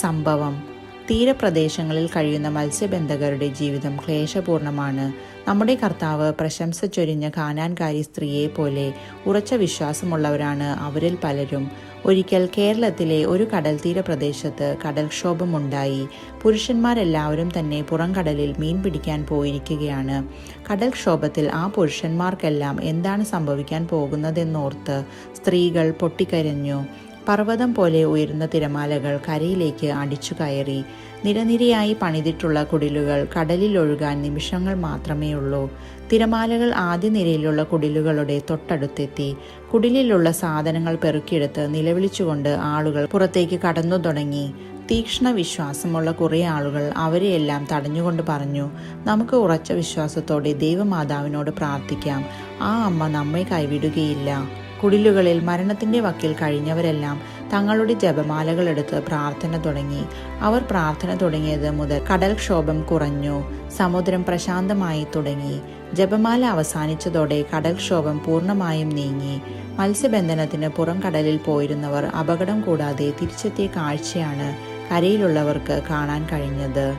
സംഭവം. തീരപ്രദേശങ്ങളിൽ കഴിയുന്ന മത്സ്യബന്ധകരുടെ ജീവിതം ക്ലേശപൂർണമാണ്. നമ്മുടെ കർത്താവ് പ്രശംസ ചൊരിഞ്ഞ കാനാൻകാരി സ്ത്രീയെ പോലെ ഉറച്ച വിശ്വാസമുള്ളവരാണ് അവരിൽ പലരും. ഒരിക്കൽ കേരളത്തിലെ ഒരു കടൽ തീരപ്രദേശത്ത് കടൽക്ഷോഭമുണ്ടായി. പുരുഷന്മാരെല്ലാവരും തന്നെ പുറംകടലിൽ മീൻ പിടിക്കാൻ പോയിരിക്കുകയാണ്. കടൽക്ഷോഭത്തിൽ ആ പുരുഷന്മാർക്കെല്ലാം എന്താണ് സംഭവിക്കാൻ പോകുന്നതെന്നോർത്ത് സ്ത്രീകൾ പൊട്ടിക്കരഞ്ഞു. പർവതം പോലെ ഉയരുന്ന തിരമാലകൾ കരയിലേക്ക് അടിച്ചു കയറി നിരനിരയായി പണിതിട്ടുള്ള കുടിലുകൾ കടലിൽ ഒഴുകാൻ നിമിഷങ്ങൾ മാത്രമേ ഉള്ളൂ. തിരമാലകൾ ആദ്യ നിരയിലുള്ള കുടിലുകളുടെ തൊട്ടടുത്തെത്തി കുടിലിലുള്ള സാധനങ്ങൾ പെറുക്കിയെടുത്ത് നിലവിളിച്ചുകൊണ്ട് ആളുകൾ പുറത്തേക്ക് കടന്നു തുടങ്ങി. തീക്ഷ്ണ വിശ്വാസമുള്ള കുറേ ആളുകൾ അവരെയെല്ലാം തടഞ്ഞുകൊണ്ട് പറഞ്ഞു നമുക്ക് ഉറച്ച വിശ്വാസത്തോടെ ദൈവമാതാവിനോട് പ്രാർത്ഥിക്കാം. ആ അമ്മ നമ്മെ കൈവിടുകയില്ല. കുടിലുകളിൽ മരണത്തിന്റെ വക്കിൽ കഴിഞ്ഞവരെല്ലാം തങ്ങളുടെ ജപമാലകൾ എടുത്ത് പ്രാർത്ഥന തുടങ്ങി. അവർ പ്രാർത്ഥന തുടങ്ങിയത് മുതൽ കടൽക്ഷോഭം കുറഞ്ഞു. സമുദ്രം പ്രശാന്തമായി തുടങ്ങി. ജപമാല അവസാനിച്ചതോടെ കടൽക്ഷോഭം പൂർണമായും നീങ്ങി. മത്സ്യബന്ധനത്തിന് പുറം കടലിൽ പോയിരുന്നവർ അപകടം കൂടാതെ തിരിച്ചെത്തിയ കാഴ്ചയാണ് കരയിലുള്ളവർക്ക് കാണാൻ കഴിഞ്ഞത്.